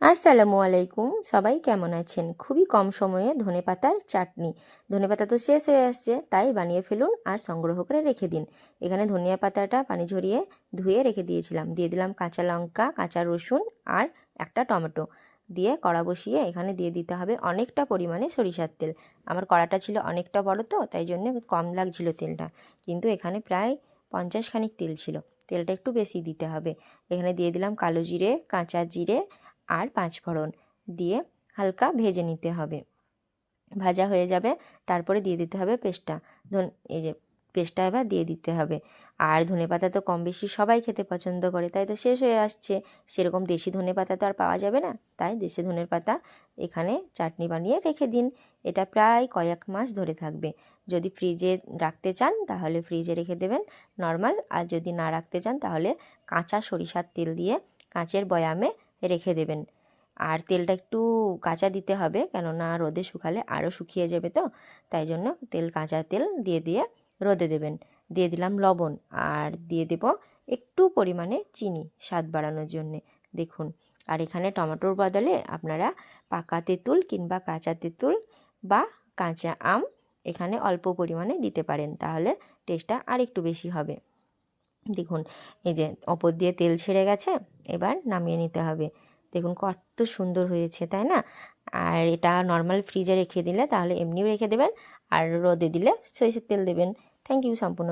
আসসালামু আলাইকুম। সবাই কেমন আছেন? খুবই কম সময়ে ধনেপাতার চাটনি। ধনেপাতা তো শেষ হয়ে আসছে, তাই বানিয়ে ফেলুন আর সংগ্রহ করে রেখে দিন। এখানে ধনিয়া পাতাটা পানি ঝরিয়ে ধুয়ে রেখে দিয়েছিলাম। দিয়ে দিলাম কাঁচা লঙ্কা, কাঁচা রসুন আর একটা টমেটো। দিয়ে কড়া বসিয়ে এখানে দিয়ে দিতে হবে অনেকটা পরিমাণে সরিষার তেল। আমার কড়াটা ছিল অনেকটা বড় তো, তাই জন্য কম লাগছিল তেলটা। কিন্তু এখানে প্রায় পঞ্চাশ খানিক তেল ছিল। তেলটা একটু বেশি দিতে হবে। এখানে দিয়ে দিলাম কালো জিরে, কাঁচা জিরে আর পাঁচফোড়ন দিয়ে হালকা ভেজে নিতে হবে। ভাজা হয়ে যাবে, তারপরে দিয়ে দিতে হবে পেস্টটা। ধন, এই যে পেস্টটা এবার দিয়ে দিতে হবে। আর ধনে পাতা তো কম বেশি সবাই খেতে পছন্দ করে, তাই তো শেষ হয়ে আসছে। সেরকম দেশি ধনে পাতা তো আর পাওয়া যাবে না, তাই দেশি ধনের পাতা এখানে চাটনি বানিয়ে রেখে দিন। এটা প্রায় কয়েক মাস ধরে থাকবে। যদি ফ্রিজে রাখতে চান, তাহলে ফ্রিজে রেখে দেবেন নর্মাল। আর যদি না রাখতে চান, তাহলে কাঁচা সরিষার তেল দিয়ে কাঁচের বয়ামে রেখে দেবেন। আর তেলটা একটু কাঁচা দিতে হবে, কেননা রোদে শুকালে আরও শুকিয়ে যাবে তো, তাই জন্য তেল, কাঁচা তেল দিয়ে দিয়ে রোদে দেবেন। দিয়ে দিলাম লবণ, আর দিয়ে দেব একটু পরিমাণে চিনি স্বাদ বাড়ানোর জন্যে। দেখুন, আর এখানে টমেটোর বদলে আপনারা পাকা তেঁতুল কিংবা কাঁচা তেঁতুল বা কাঁচা আম এখানে অল্প পরিমাণে দিতে পারেন, তাহলে টেস্টটা আর একটু বেশি হবে। দেখুন, এই যে অপর দিয়ে তেল ছেড়ে গেছে, এবার নামিয়ে নিতে হবে। দেখুন কত সুন্দর হয়েছে, তাই না? আর এটা নর্মাল ফ্রিজে রেখে দিলে তাহলে এমনিও রেখে দেবেন, আর রোদে দিলে সরিষার তেল দেবেন। থ্যাংক ইউ সম্পূর্ণ